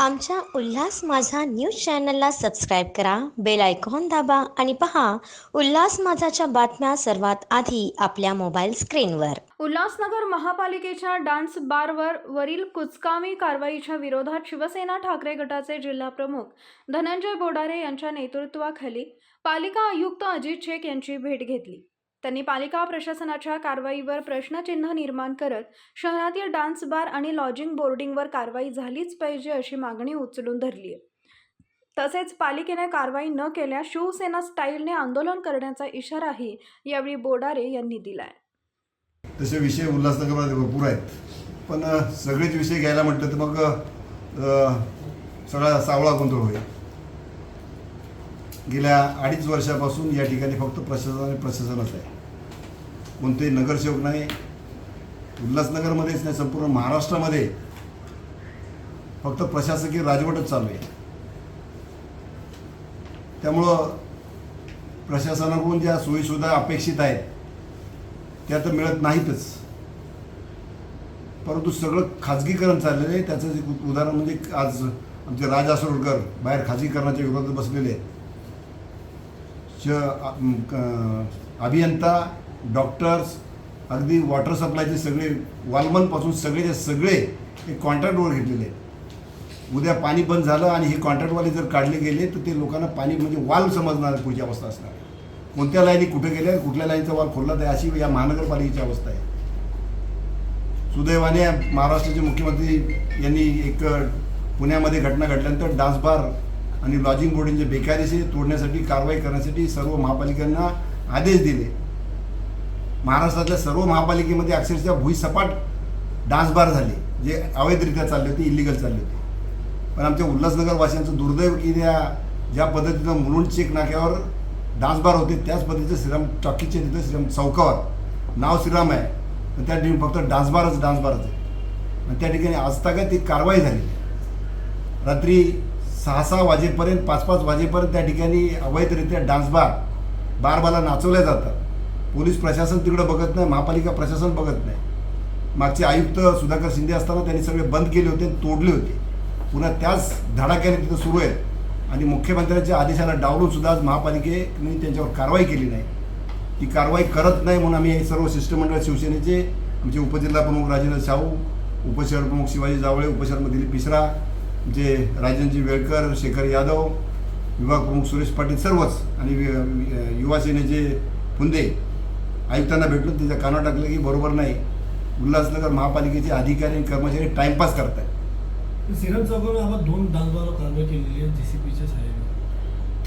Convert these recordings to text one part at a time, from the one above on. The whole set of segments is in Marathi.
आमच्या उल्हास माझा न्यूज चॅनलला सबस्क्राईब करा बेल आयकॉन दाबा आणि पहा उल्हास माझाच्या बातम्या सर्वात आधी आपल्या मोबाईल स्क्रीनवर. उल्हासनगर महापालिकेच्या डान्स बारवर वरील कुचकामी कारवाईच्या विरोधात शिवसेना ठाकरे गटाचे जिल्हाप्रमुख धनंजय बोडारे यांच्या नेतृत्वाखाली पालिका आयुक्त अजित शेख यांची भेट घेतली. त्यांनी पालिका प्रशासनाच्या कारवाईवर प्रश्नचिन्ह निर्माण करत शहरातील डान्स बार आणि लॉजिंग बोर्डिंगवर कारवाई झालीच पाहिजे अशी मागणी उचलून धरली आहे तसेच पालिकेने कारवाई न केल्यास शिवसेना स्टाईलने आंदोलन करण्याचा इशाराही यावेळी बोडारे यांनी दिलाय. तसे विषय उल्हासनगरमध्ये भरपूर आहेत. पण सगळेच विषय घ्यायला म्हटलं तर मग सगळा सावळा गोंधळ होईल. गेल्या अडीच वर्षापासून या ठिकाणी फक्त प्रशासन आणि प्रशासनच आहे. कोणतेही नगरसेवक नाही उल्हासनगरमध्येच नाही संपूर्ण महाराष्ट्रामध्ये. फक्त प्रशासकीय राजवटच चालू आहे. त्यामुळं प्रशासनाकडून ज्या सोयीसुविधा अपेक्षित आहेत त्या तर मिळत नाहीतच. परंतु सगळं खाजगीकरण चाललेलं आहे. त्याचं एक उदाहरण म्हणजे आज आमचे राज आसरोडकर बाहेर खाजगीकरणाच्या विरोधात बसलेले आहेत. अभियंता डॉक्टर्स अगदी वॉटर सप्लायचे सगळे वालमनपासून सगळेचे सगळे हे कॉन्ट्रॅक्टवर घेतलेले आहेत. उद्या पाणी बंद झालं आणि हे कॉन्ट्रॅक्टवाले जर काढले गेले तर ते लोकांना पाणी म्हणजे वाल समजणार पुढची अवस्था असणार. कोणत्या लाईनी कुठे गेल्या कुठल्या लाईनचा वाल खोलला तर अशी या महानगरपालिकेची अवस्था आहे. सुदैवाने महाराष्ट्राचे मुख्यमंत्री यांनी एक पुण्यामध्ये घटना घडल्यानंतर डान्स बार आणि लॉजिंग बोर्डिंगचे बेकायदेशीर तोडण्यासाठी कारवाई करण्यासाठी सर्व महापालिकांना आदेश दिले. महाराष्ट्रातल्या सर्व महापालिकेमध्ये अक्षरशः भुईसपाट डान्स बार झाले. जे अवैधरित्या चालले होते इलिगल चालले होते. पण आमच्या उल्हासनगरवासियांचं दुर्दैव की त्या ज्या पद्धतीनं मुलुंड चेक नाक्यावर डान्स बार होते त्याच पद्धतीचं श्रीराम टॉकीच्या तिथं श्रीराम चौकावर नाव श्रीराम आहे. पण त्या ठिकाणी फक्त डान्स बारच डान्स बारच आहे. आणि त्या ठिकाणी आजतागत ती कारवाई झाली. रात्री सहा सहा वाजेपर्यंत पाच पाच वाजेपर्यंत त्या ठिकाणी अवैधरित्या डान्स बार बारबाला नाचवल्या जातात. पोलीस प्रशासन तिकडं बघत नाही महापालिका प्रशासन बघत नाही. मागचे आयुक्त सुधाकर शिंदे असताना त्यांनी सगळे बंद केले होते तोडले होते. पुन्हा त्याच धडाक्याने तिथं सुरू आहेत. आणि मुख्यमंत्र्यांच्या आदेशाला डावलून सुद्धा आज महापालिकेने त्यांच्यावर कारवाई केली नाही. ती कारवाई करत नाही म्हणून आम्ही हे सर्व शिष्टमंडळ शिवसेनेचे आमचे उपजिल्हा प्रमुख राजेंद्र शाहू उपशहर प्रमुख शिवाजी जावळे उपशहर दिलीप मिश्रा आमचे राजनजी वेळकर शेखर यादव विभाग प्रमुख सुरेश पाटील सर्वच आणि वि- युवा सेनेचे फुंदे आयुक्तांना भेटलो त्याच्या कानावर टाकलं की बरोबर नाही. उल्हासनगर महापालिकेचे अधिकारी आणि कर्मचारी टाइमपास करतायत. सिरम चौकावर आम्हाला दोन डान्सबार कारवाई केलेली आहे जेसीपीच्या सहाय्याने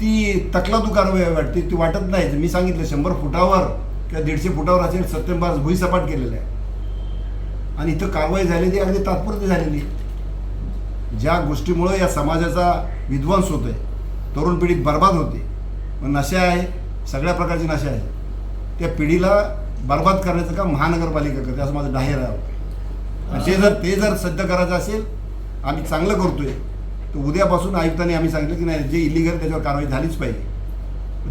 ती कारवाई वाटते. ती वाटत नाही. मी सांगितलं शंभर फुटावर किंवा दीडशे फुटावर असेल सत्यंबाज भुईसपाट केलेलं आहे. आणि इथं कारवाई झालेली अगदी तात्पुरती झालेली ज्या गोष्टीमुळं या समाजाचा विध्वंस होतोय तरुण पिढी बर्बाद होते. मग नशा आहे सगळ्या प्रकारची नशा आहे. त्या पिढीला बर्बाद करण्याचं काम महानगरपालिका करते असं माझं जाहीर आहे. ते जर ते जर सध्य करायचं असेल आम्ही चांगलं करतोय तर उद्यापासून आयुक्तांनी आम्ही सांगितलं की नाही जे इलिगल त्याच्यावर कारवाई झालीच पाहिजे.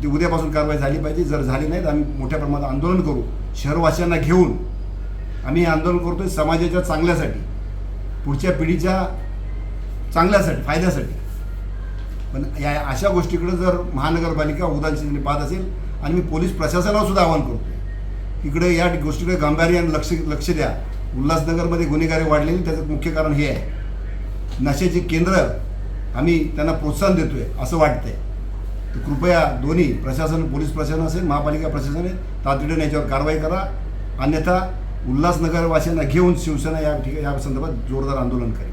ती उद्यापासून कारवाई झाली पाहिजे जर झाली नाही तर आम्ही मोठ्या प्रमाणात आंदोलन करू शहरवासियांना घेऊन. आम्ही आंदोलन करतोय समाजाच्या चांगल्यासाठी पुढच्या पिढीच्या चांगल्यासाठी फायद्यासाठी. पण या अशा गोष्टीकडे जर महानगरपालिका उदासीने पाहत असेल आणि मी पोलीस प्रशासनाला सुद्धा आवाहन करतो. इकडे या गोष्टीकडे गांभीर्याने लक्ष लक्ष द्या. उल्हासनगरमध्ये गुन्हेगारी वाढलेली त्याचं मुख्य कारण हे आहे. नशेचे केंद्र आम्ही त्यांना प्रोत्साहन देतोय असं वाटतंय. तर कृपया दोन्ही प्रशासन पोलीस प्रशासन असेल महापालिका प्रशासन आहे तातडीने याच्यावर कारवाई करा. अन्यथा उल्हासनगरवासियांना घेऊन शिवसेना या ठिकाणी या संदर्भात जोरदार आंदोलन करेल.